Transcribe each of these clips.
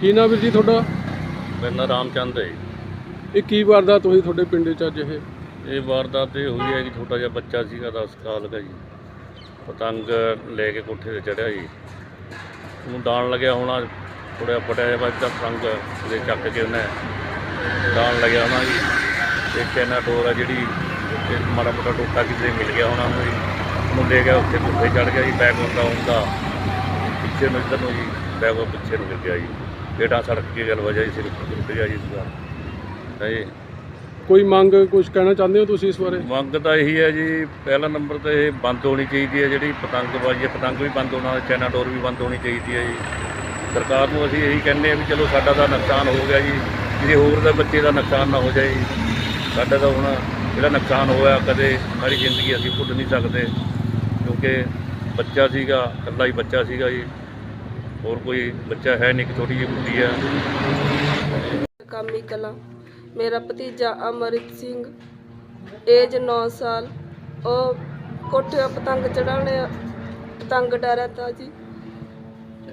ਕੀ ਨਾਮ ਵੀਰ ਜੀ ਤੁਹਾਡਾ? ਮੇਰਾ ਨਾਮ ਰਾਮਚੰਦ ਹੈ ਇਹ ਕੀ ਵਾਰਦਾਤ ਹੋਈ ਤੁਹਾਡੇ ਪਿੰਡ 'ਚ ਅੱਜ ਇਹ? ਇਹ ਵਾਰਦਾਤ ਇਹ ਹੋਈ ਹੈ ਕਿ ਛੋਟਾ ਜਿਹਾ ਬੱਚਾ ਸੀਗਾ 10 ਸਾਲ ਦਾ ਜੀ। ਪਤੰਗ ਲੈ ਕੇ ਕੋਠੇ ਤੇ ਚੜਿਆ ਜੀ। ਉਹਨੂੰ ਡਾਣ ਲੱਗਿਆ ਹੋਣਾ ਥੋੜ੍ਹਾ ਫਟਿਆ ਜਿਹਾ ਬੱਚਾ ਪਤੰਗ ਉਹਦੇ ਚੱਕ ਕੇ ਉਹਨੇ ਡਾਣ ਲੱਗਿਆ ਹੋਣਾ ਜੀ। ਤੇ ਚੈਨਾ ਡੋਰ ਆ ਜਿਹੜੀ ਤੇ ਮਾੜਾ ਮੋਟਾ ਟੋਟਾ ਕਿਤੇ ਮਿਲ ਗਿਆ ਹੋਣਾ ਉਹਨੂੰ ਜੀ। ਉਹਨੂੰ ਲੈ ਗਿਆ ਉੱਥੇ ਕੋਠੇ ਚੜ ਗਿਆ ਜੀ ਬੈਗ ਹੁੰਦਾ ਹੁੰਦਾ। ਪਿੱਛੇ ਨੂੰ ਇੱਧਰ ਨੂੰ ਜੀ ਬੈਗ ਉਹ ਪਿੱਛੇ ਨੂੰ ਗਿਰ ਗਿਆ ਜੀ। ਬੇਟਾ ਸੜਕ ਕੇ ਗੱਲ ਵਜ੍ਹਾ ਜੀ ਸਿਰ ਟੁੱਟ ਗਿਆ ਜੀ ਇਸਦਾ ਤਾਂ ਇਹ ਕੋਈ ਮੰਗ ਕੁਝ ਕਹਿਣਾ ਚਾਹੁੰਦੇ ਹੋ ਤੁਸੀਂ ਇਸ ਬਾਰੇ? ਮੰਗ ਤਾਂ ਇਹੀ ਹੈ ਜੀ ਪਹਿਲਾ ਨੰਬਰ ਤੇ ਇਹ ਬੰਦ ਹੋਣੀ ਚਾਹੀਦੀ ਹੈ ਜਿਹੜੀ ਪਤੰਗਬਾਜ਼ੀ ਹੈ ਪਤੰਗ ਵੀ ਬੰਦ ਹੋਣਾ ਚਾਈਨਾ ਡੋਰ ਵੀ ਬੰਦ ਹੋਣੀ ਚਾਹੀਦੀ ਹੈ ਜੀ। ਸਰਕਾਰ ਨੂੰ ਅਸੀਂ ਇਹੀ ਕਹਿੰਦੇ ਆ ਵੀ ਚਲੋ ਸਾਡਾ ਤਾਂ ਨੁਕਸਾਨ ਹੋ ਗਿਆ ਜੀ ਕਿਸੇ ਹੋਰ ਦਾ ਬੱਚੇ ਦਾ ਨੁਕਸਾਨ ਨਾ ਹੋ ਜਾਏ ਜੀ। ਸਾਡਾ ਤਾਂ ਹੁਣ ਜਿਹੜਾ ਨੁਕਸਾਨ ਹੋਇਆ ਕਦੇ ਸਾਰੀ ਜ਼ਿੰਦਗੀ ਅਸੀਂ ਭੁੱਲ ਨਹੀਂ ਸਕਦੇ ਕਿਉਂਕਿ ਬੱਚਾ ਸੀਗਾ ਇਕੱਲਾ ਹੀ ਬੱਚਾ ਸੀਗਾ ਜੀ। ਹੋਰ ਕੋਈ ਬੱਚਾ ਹੈ ਨਹੀਂ, ਇੱਕ ਛੋਟੀ ਜਿਹੀ ਕੁੜੀ ਆ ਕਾਮੀ ਕਲਾ। ਮੇਰਾ ਭਤੀਜਾ ਅਮਰਿਤ ਸਿੰਘ ਏਜ 9 ਸਾਲ। ਉਹ ਕੋਠੇ ਪਤੰਗ ਚੜਾਉਣੇ ਪਤੰਗ ਡਰਤਾ ਜੀ।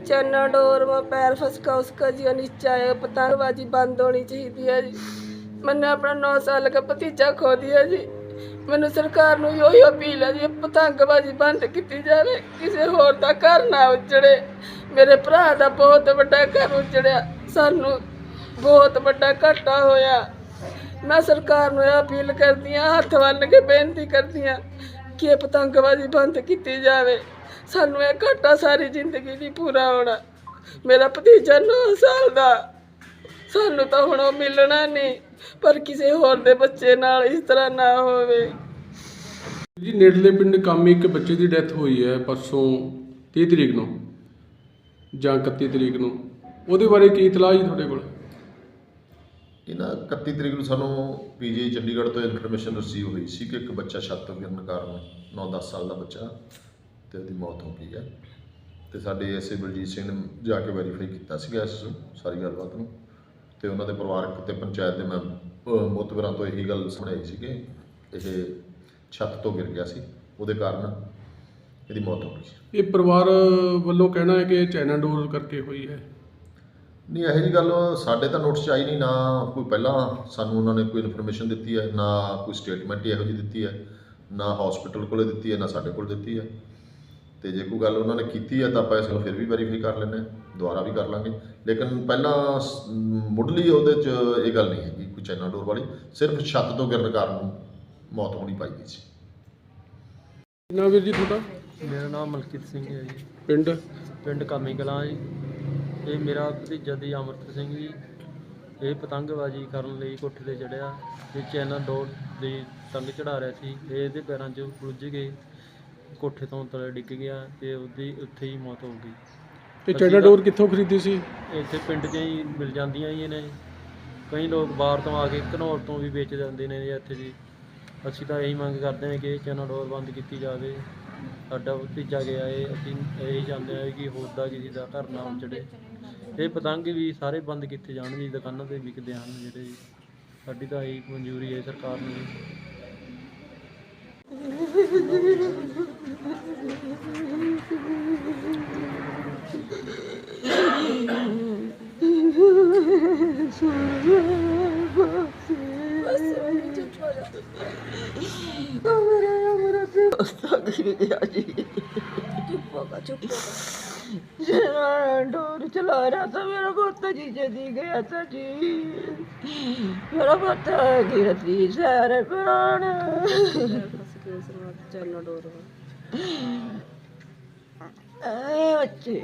ਚੰਨਾ ਡੋਰ, ਮੇ ਪੈਰ ਫਸਕਾ ਉਸਕਾ ਜੀ ਨੀਚਾ ਹੈ ਪਤੰਗਬਾਜੀ ਬੰਦ ਹੋਣੀ ਚਾਹੀਦੀ ਹੈ ਜੀ। ਮੈਨੇ ਆਪਣਾ 9 ਸਾਲ ਦਾ ਭਤੀਜਾ ਖੋਦੀ ਹੈ ਜੀ। ਮੈਨੂੰ ਸਰਕਾਰ ਨੂੰ ਇਹੋ ਹੀ ਅਪੀਲ ਹੈ ਜੀ ਪਤੰਗਬਾਜ਼ੀ ਬੰਦ ਕੀਤੀ ਜਾਵੇ, ਕਿਸੇ ਹੋਰ ਦਾ ਘਰ ਨਾ ਉਜੜੇ। ਮੇਰੇ ਭਰਾ ਦਾ ਬਹੁਤ ਵੱਡਾ ਘਰ ਉਜੜਿਆ, ਸਾਨੂੰ ਬਹੁਤ ਵੱਡਾ ਘਾਟਾ ਹੋਇਆ। ਮੈਂ ਸਰਕਾਰ ਨੂੰ ਇਹ ਅਪੀਲ ਕਰਦੀ ਹਾਂ, ਹੱਥ ਬੰਨ੍ਹ ਕੇ ਬੇਨਤੀ ਕਰਦੀ ਹਾਂ ਕਿ ਇਹ ਪਤੰਗਬਾਜ਼ੀ ਬੰਦ ਕੀਤੀ ਜਾਵੇ। ਸਾਨੂੰ ਇਹ ਘਾਟਾ ਸਾਰੀ ਜ਼ਿੰਦਗੀ ਨਹੀਂ ਪੂਰਾ ਹੋਣਾ। ਮੇਰਾ ਭਤੀਜਾ 9 ਸਾਲ ਦਾ ਸਾਨੂੰ ਤਾਂ ਹੁਣ ਉਹ ਮਿਲਣਾ ਨਹੀਂ ਪਰ ਕਿਸੇ ਹੋਰ ਦੇ ਬੱਚੇ ਨਾਲ ਇਸ ਤਰ੍ਹਾਂ ਨਾ ਹੋਵੇ। ਜੀ ਨੇੜਲੇ ਪਿੰਡ ਕਾਮੀ ਇੱਕ ਬੱਚੇ ਦੀ ਡੈਥ ਹੋਈ ਹੈ ਪਰਸੋਂ 30 ਤਰੀਕ ਨੂੰ ਜਾਂ 31 ਤਰੀਕ ਨੂੰ। ਉਹਦੇ ਬਾਰੇ ਕੀ ਇਤਲਾਹ ਜੀ ਤੁਹਾਡੇ ਕੋਲ? ਇਹ ਨਾ 31 ਤਰੀਕ ਨੂੰ ਸਾਨੂੰ ਪੀਜੀ ਚੰਡੀਗੜ੍ਹ ਤੋਂ ਇਨਫੋਰਮੇਸ਼ਨ ਰਿਸੀਵ ਹੋਈ ਸੀ ਕਿ ਇੱਕ ਬੱਚਾ ਛੱਤ ਤੋਂ ਗਿਰਨ ਕਾਰਨ 9-10 ਸਾਲ ਦਾ ਬੱਚਾ ਤੇ ਉਹਦੀ ਮੌਤ ਹੋ ਗਈ ਹੈ। ਤੇ ਸਾਡੇ ਐਸਏ ਬਲਜੀਤ ਸਿੰਘ ਨੇ ਜਾ ਕੇ ਵੈਰੀਫਾਈ ਕੀਤਾ ਸੀਗਾ ਇਸ ਸਾਰੀ ਗੱਲਬਾਤ ਨੂੰ। ਤੇ ਉਹਨਾਂ ਦੇ ਪਰਿਵਾਰਕ ਤੇ ਪੰਚਾਇਤ ਦੇ ਮੈਂ ਮੋਤਬਰਾਂ ਤੋਂ ਇਹੀ ਗੱਲ ਸੁਣਾਈ ਸੀ ਕਿ ਇਹ ਛੱਤ ਤੋਂ ਗਿਰ ਗਿਆ ਸੀ। ਉਹਦੇ ਕਾਰਨ ਇਹਦੀ ਮੌਤ ਹੋ ਗਈ ਸੀ। ਇਹ ਪਰਿਵਾਰ ਵੱਲੋਂ ਕਹਿਣਾ ਹੈ ਕਿ ਇਹ ਚਾਈਨਾ ਡੋਰ ਕਰਕੇ ਹੋਈ ਹੈ? ਨਹੀਂ ਇਹੋ ਜਿਹੀ ਗੱਲ ਸਾਡੇ ਤਾਂ ਨੋਟਿਸ 'ਚ ਆਈ ਨਹੀਂ ਨਾ ਕੋਈ ਪਹਿਲਾਂ ਸਾਨੂੰ ਉਹਨਾਂ ਨੇ ਕੋਈ ਇਨਫੋਰਮੇਸ਼ਨ ਦਿੱਤੀ ਹੈ ਨਾ ਕੋਈ ਸਟੇਟਮੈਂਟ ਇਹੋ ਜਿਹੀ ਦਿੱਤੀ ਹੈ ਨਾ ਹਸਪੀਟਲ ਕੋਲੇ ਦਿੱਤੀ ਹੈ ਨਾ ਸਾਡੇ ਕੋਲ ਦਿੱਤੀ ਹੈ। ਤੇ ਜੇ ਕੋਈ ਗੱਲ ਉਹਨਾਂ ਨੇ ਕੀਤੀ ਹੈ ਤਾਂ ਆਪਾਂ ਇਸ ਨੂੰ ਫਿਰ ਵੀ ਵੈਰੀਫਾਈ ਕਰ ਲੈਂਦੇ ਹਾਂ ਦੁਬਾਰਾ ਵੀ ਕਰ ਲਾਂਗੇ। ਲੇਕਿਨ ਪਹਿਲਾਂ ਮੁੱਢਲੀ ਉਹਦੇ 'ਚ ਇਹ ਗੱਲ ਨਹੀਂ ਹੈਗੀ ਕੋਈ ਚਾਈਨਾ ਡੋਰ ਵਾਲੀ ਸਿਰਫ ਛੱਤ ਤੋਂ ਗਿਰਨ ਕਾਰਨ ਮੌਤ ਹੋਣੀ ਪਾਈ ਗਈ ਸੀ। ਨਾਮ ਵੀਰ ਜੀ ਤੁਹਾਡਾ? ਮੇਰਾ ਨਾਮ ਮਲਕੀਤ ਸਿੰਘ ਹੈ ਜੀ। ਪਿੰਡ? ਪਿੰਡ ਕਾਮੀ ਕਲਾਂ ਜੀ। ਇਹ ਮੇਰਾ ਭਤੀਜਾ ਦੀ ਅਮਰਤ ਸਿੰਘ ਜੀ। ਇਹ ਪਤੰਗਬਾਜ਼ੀ ਕਰਨ ਲਈ ਕੋਠੇ ਤੇ ਚੜਿਆ ਤੇ ਚੈਨਾ ਡੋਰ ਦੀ ਤੰਗ ਚੜਾ ਰਿਹਾ ਸੀ। ਇਹ ਇਹਦੇ ਪੈਰਾਂ 'ਚ ਉਲਝ ਕੇ ਕੋਠੇ ਤੋਂ ਥੱਲੇ ਡਿੱਗ ਗਿਆ ਤੇ ਉਹਦੀ ਉੱਥੇ ਹੀ ਮੌਤ ਹੋ ਗਈ। ਇਹ ਚਾਈਨਾ ਡੋਰ ਕਿੱਥੋਂ ਖਰੀਦੀ ਸੀ? ਇੱਥੇ ਪਿੰਡ 'ਚ ਹੀ ਮਿਲ ਜਾਂਦੀਆਂ ਜੀ ਨੇ। ਕਈ ਲੋਕ ਬਾਹਰ ਤੋਂ ਆ ਕੇ ਘਨੌਰ ਤੋਂ ਵੀ ਵੇਚ ਜਾਂਦੇ ਨੇ ਜੀ ਇੱਥੇ ਜੀ ਅਸੀਂ ਤਾਂ ਇਹੀ ਮੰਗ ਕਰਦੇ ਹਾਂ ਕਿ ਇਹ ਚੈਨਾ ਡੋਰ ਬੰਦ ਕੀਤੀ ਜਾਵੇ। ਸਾਡਾ ਭਤੀਜਾ ਗਿਆ ਏ। ਅਸੀਂ ਇਹੀ ਚਾਹੁੰਦੇ ਹਾਂ ਕਿ ਹੋਰ ਦਾ ਕਿਸੇ ਦਾ ਘਰ ਨਾ ਉਜੜੇ। ਇਹ ਪਤੰਗ ਵੀ ਸਾਰੇ ਬੰਦ ਕੀਤੇ ਜਾਣ ਜੀ ਦੁਕਾਨਾਂ ਤੇ ਵਿਕਦੇ ਹਨ ਜਿਹੜੇ ਸਾਡੀ ਤਾਂ ਇਹੀ ਮਨਜ਼ੂਰੀ ਹੈ ਸਰਕਾਰ ਨੂੰ। ਜੀ डोर चला रहा था मेरा पोता जीजे दी गया था जी मेरा पोता गिरती सारे पुराने వచ్చి.